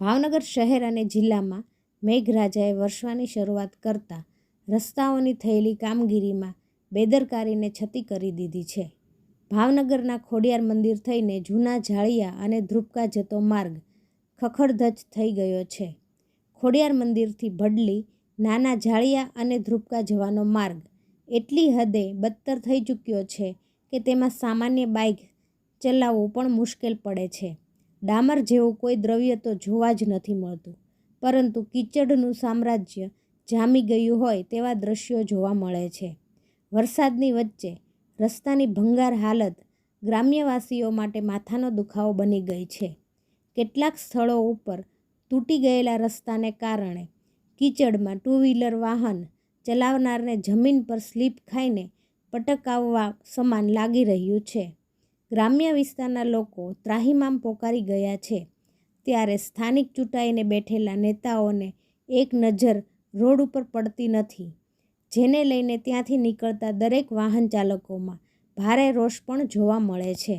ભાવનગર શહેર અને જિલ્લામાં મેઘરાજાએ વર્ષવાની શરૂઆત કરતાં રસ્તાઓની થયેલી કામગીરીમાં બેદરકારીને છતી કરી દીધી છે. ભાવનગરના ખોડિયાર મંદિર થઈને જૂના જાળિયા અને ધ્રુપકા જતો માર્ગ ખખડધજ થઈ ગયો છે. ખોડિયાર મંદિરથી ભડલી નાના જાળિયા અને ધ્રુપકા જવાનો માર્ગ એટલી હદે બદતર થઈ ચૂક્યો છે કે તેમાં સામાન્ય બાઇક ચલાવવું પણ મુશ્કેલ પડે છે. ડામર જેવું કોઈ દ્રવ્ય તો જોવા જ નથી મળતું. પરંતુ કીચડનું સામ્રાજ્ય જામી ગયું હોય તેવા દ્રશ્યો જોવા મળે છે. વરસાદની વચ્ચે રસ્તાની ભંગાર હાલત ગ્રામ્યવાસીઓ માટે માથાનો દુખાવો બની ગઈ છે. કેટલાક સ્થળો ઉપર તૂટી ગયેલા રસ્તાને કારણે કીચડમાં ટુ વ્હીલર વાહન ચલાવનારને જમીન પર સ્લીપ ખાઈને પટકાવવા સમાન લાગી રહ્યું છે. ગ્રામ્ય વિસ્તારના લોકો ત્રાહિમામ પોકારી ગયા છે. ત્યારે સ્થાનિક ચૂંટાઈને બેઠેલા નેતાઓને એક નજર રોડ ઉપર પડતી નથી, જેને લઈને ત્યાંથી નીકળતા દરેક વાહન ચાલકોમાં ભારે રોષ પણ જોવા મળે છે.